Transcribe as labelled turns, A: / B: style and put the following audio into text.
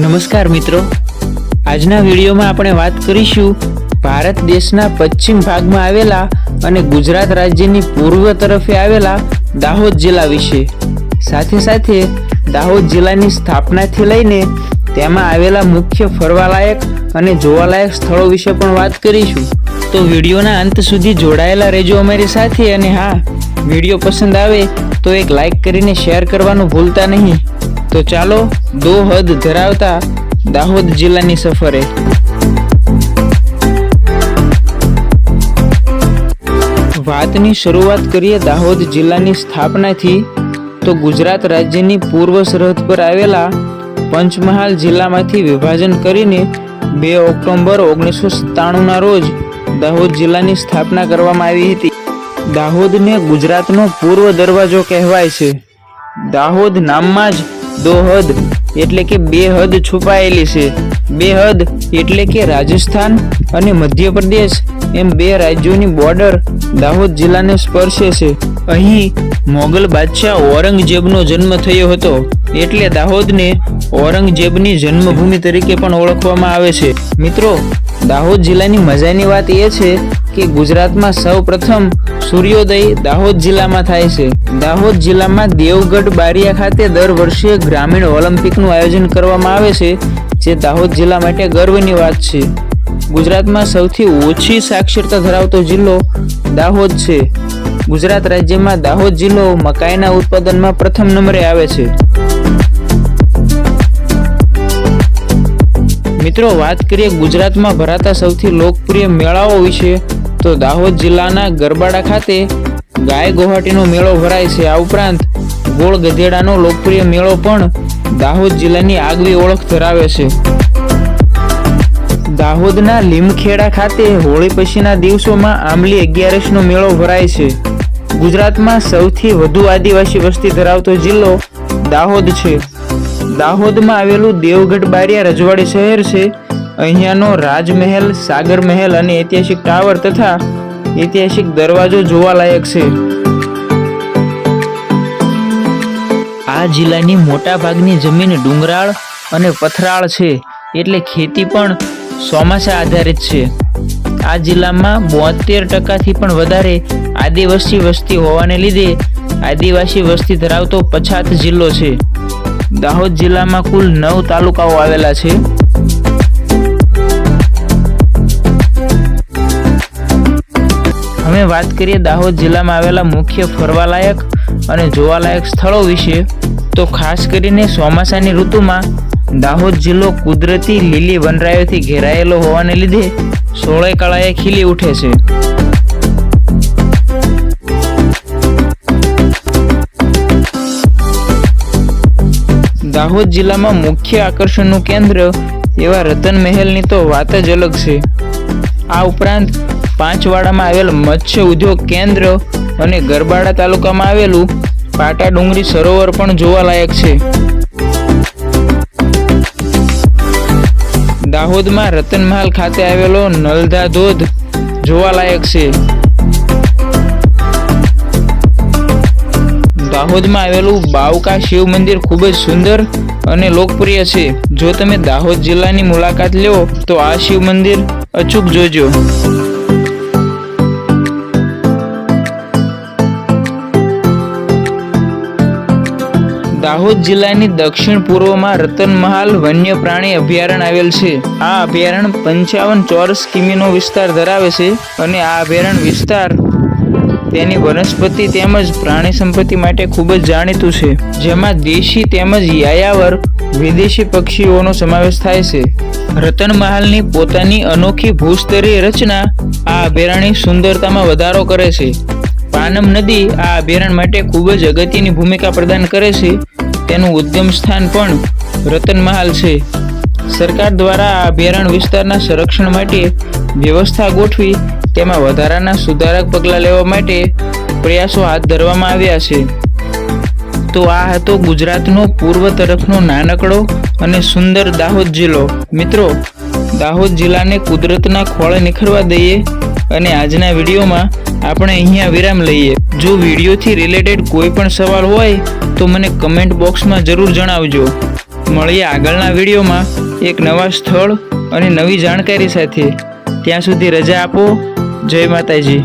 A: નમસ્કાર મિત્રો. આજના વિડીયોમાં આપણે વાત કરીશું ભારત દેશના પશ્ચિમ ભાગમાં આવેલા અને ગુજરાત રાજ્યની પૂર્વ તરફે આવેલા દાહોદ જિલ્લા વિશે. સાથે સાથે દાહોદ જિલ્લાની સ્થાપનાથી લઈને તેમાં આવેલા મુખ્ય ફરવાલાયક અને જોવાલાયક સ્થળો વિશે પણ વાત કરીશું. તો વિડીયોના અંત સુધી જોડાયેલા રહેજો અમારી સાથે અને હા, વીડિયો પસંદ આવે તો એક લાઈક કરીને શેર કરવાનું ભૂલતા નહીં. તો ચાલો દો હદ ધરાવતા દાહોદ જિલ્લાની સફરે. વાતની શરૂઆત કરીએ દાહોદ જિલ્લાની સ્થાપનાથી, તો ગુજરાત રાજ્યની પૂર્વ સરહદ પર આવેલા પંચમહાલ જિલ્લામાંથી વિભાજન કરીને બે ઓક્ટોબર ઓગણીસો સત્તાણુંના રોજ દાહોદ જિલ્લાની સ્થાપના કરવામાં આવી હતી. દાહોદને ગુજરાતનો પૂર્વ દરવાજો કહેવાય છે. દાહોદ નામમાં જ દો હદ એટલે કે બે હદ છુપાયેલી છે. બે હદ એટલે કે રાજસ્થાન અને મધ્યપ્રદેશ. એમ બે રાજ્યોની બોર્ડર દાહોદ જિલ્લાને સ્પર્શે છે. અહીં મોગલ બાદશાહ ઔરંગઝેબનો જન્મ થયો હતો. એટલે દાહોદને ઔરંગઝેબની જન્મભૂમિ તરીકે પણ ઓળખવામાં આવે છે. મિત્રો, દાહોદ જિલ્લાની મજાની વાત એ છે કે ગુજરાતમાં સૌ પ્રથમ સૂર્યોદય દાહોદ જિલ્લામાં થાય છે. દાહોદ જિલ્લામાં દેવગઢ બારિયા ખાતે દર વર્ષે ગ્રામીણ ઓલિમ્પિકનું આયોજન કરવામાં આવે છે, જે દાહોદ જિલ્લા માટે ગર્વની વાત છે. ગુજરાતમાં સૌથી ઓછી સાક્ષરતા ધરાવતો જિલ્લો દાહોદ છે. ગુજરાત રાજ્યમાં દાહોદ જિલ્લો મકાઈના ઉત્પાદનમાં પ્રથમ નંબરે આવે છે. મિત્રો, વાત કરીએ ગુજરાતમાં ભરાતા સૌથી લોકપ્રિય મેળાઓ વિશે. તો દાહોદ જિલ્લાના ગરબાડા ખાતે ગાય ગોહાટીનો મેળો ભરાય છે. આ ઉપરાંત ગોળ ગધેડાનો લોકપ્રિય મેળો પણ દાહોદ જિલ્લાની આગવી ઓળખ ધરાવે છે. દાહોદના લીમખેડા ખાતે હોળી પછીના દિવસોમાં આંબલી અગિયારસનો મેળો ભરાય છે. ગુજરાતમાં સૌથી વધુ આદિવાસી વસ્તી ધરાવતો જિલ્લો દાહોદ છે. દાહોદમાં આવેલું દેવગઢ બારિયા રજવાડી શહેર છે. અહીંયાનો રાજમહેલ સાગર મહેલ અને ઐતિહાસિક ટાવર તથા ઐતિહાસિક દરવાજો જોવાલાયક છે. આ જિલ્લાની મોટાભાગની જમીન ડુંગરાળ અને પથરાળ છે, એટલે ખેતી પણ ચોમાસા આધારિત છે. આ જિલ્લામાં બોતેર ટકાથી પણ વધારે આદિવાસી વસ્તી હોવાને લીધે આદિવાસી વસ્તી ધરાવતો પછાત જિલ્લો છે. દાહોદ જિલ્લામાં કુલ નવ તાલુકાઓ આવેલા છે. હવે વાત કરીએ દાહોદ જિલ્લામાં આવેલા મુખ્ય ફરવાલાયક અને જોવાલાયક સ્થળો વિશે, તો ખાસ કરીને ચોમાસાની ઋતુમાં દાહોદ જિલ્લો કુદરતી લીલી વનરાયોથી ઘેરાયેલો હોવાને લીધે સોળે કળાએ ખીલી ઉઠે છે. દાહોદ જિલ્લામાં મુખ્ય આકર્ષણનું કેન્દ્ર એવા રતન મહેલની તો વાત જ અલગ છે. આ ઉપરાંત પાંચવાડામાં આવેલ મત્સ્ય ઉદ્યોગ કેન્દ્ર અને ગરબાડા તાલુકામાં આવેલું પાટા ડુંગરી સરોવર પણ જોવાલાયક છે. દાહોદમાં રતનમહાલ ખાતે આવેલો નલધા ધોધ જોવાલાયક છે. દાહોદમાં આવેલું બાવકા શિવ મંદિર ખૂબ જ સુંદર અને લોકપ્રિય છે. જો તમે દાહોદ જિલ્લાની મુલાકાત લો તો આ શિવ મંદિર અચૂક જોજો. દાહોદ જિલ્લાની દક્ષિણ પૂર્વમાં રતનમહાલ વન્ય પ્રાણી અભયારણ્ય આવેલ છે. આ અભયારણ્ય પંચાવન ચોરસ કિમીનો વિસ્તાર ધરાવે છે અને આ અભયારણ્ય વિસ્તાર તેની વનસ્પતિ તેમજ પ્રાણી સંપત્તિ માટે ખૂબ જ જાણીતું છે. જેમાં દેશી તેમજ યાયાવર વિદેશી પક્ષીઓનો સમાવેશ થાય છે. રતનમહાલની પોતાની અનોખી ભૂસ્તરીય રચના આ અભયારણ્ય સુંદરતામાં વધારો કરે છે. પાનમ નદી આ અભયારણ્ય માટે ખૂબ જ અગત્યની ભૂમિકા પ્રદાન કરે છે. તેનું ઉદ્ગમ સ્થાન પણ રતનમહાલ છે. સરકાર દ્વારા આ અભયારણ્ય વિસ્તારના સંરક્ષણ માટે વ્યવસ્થા ગોઠવી તેમાં વધારાના સુધારક પગલાં લેવા માટે પ્રયાસો હાથ ધરવામાં આવ્યા છે. તો આ હતો ગુજરાતનો પૂર્વ તરફનો નાનકડો અને સુંદર દાહોદ જિલ્લો. મિત્રો, દાહોદ જિલ્લાને કુદરતના ખોળે નિખરવા દઈએ અને આજના વિડીયોમાં આપણે અહીંયા વિરામ લઈએ. જો વિડીયોથી રિલેટેડ કોઈ પણ સવાલ હોય, તો મને કમેન્ટ બોક્સમાં જરૂર જણાવજો. મળીએ આગળના વિડીયોમાં. એક નવા સ્થળ અને નવી જાણકારી સાથે. ત્યાં સુધી રજા આપો. જય માતાજી.